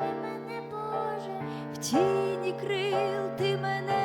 мене, Боже, в тіні крил ти мене.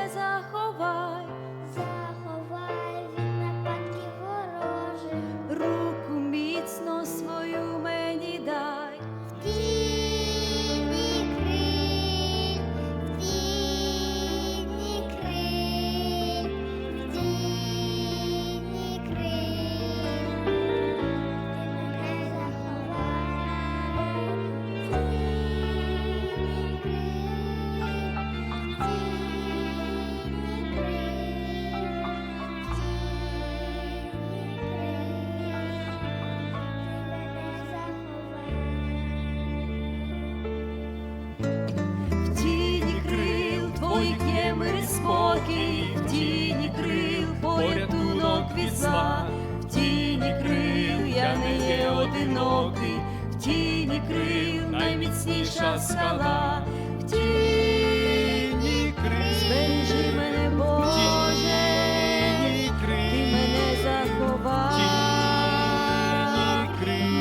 Від зла, в тіні крил я не є одинокий, в тіні крил найміцніша скала, в тіні крил. Збережи мене, Боже, ти мене заховай,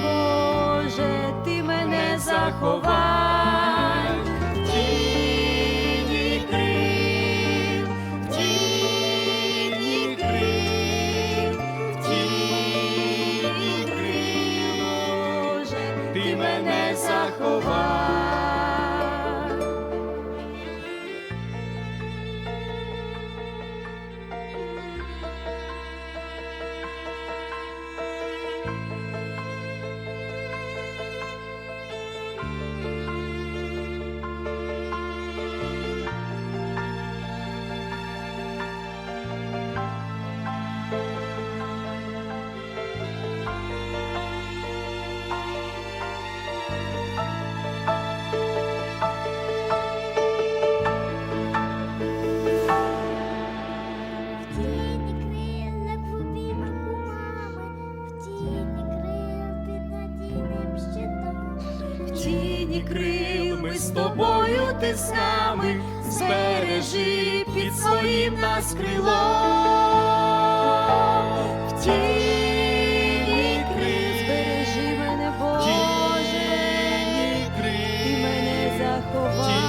Боже, ти мене заховай. Тіні крил ми з тобою, ти з нами, збережи під своїм нас крилом. В тіні крил збережи мене, Боже, ти мене заховай,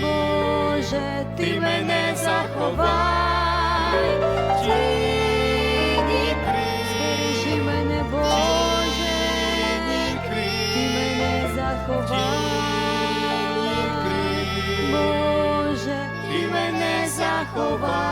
Боже, ти мене заховай. Jehovah.